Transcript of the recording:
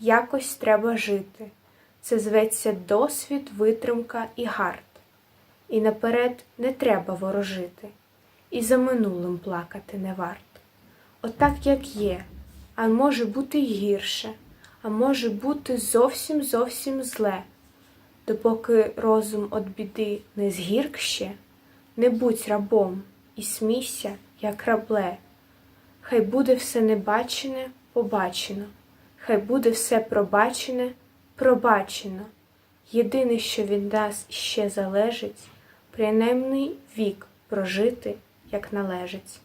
якось треба жити. Це зветься досвід, витримка і гард. І наперед не треба ворожити, і за минулим плакати не варт. Отак, як є, а може бути й гірше, а може бути зовсім зовсім зле. Допоки розум від біди не згірк ще, не будь рабом і смійся, як рабле. Хай буде все небачене, побачено, хай буде все пробачене, пробачено. Єдине, що від нас ще залежить, принаймний вік прожити, як належить.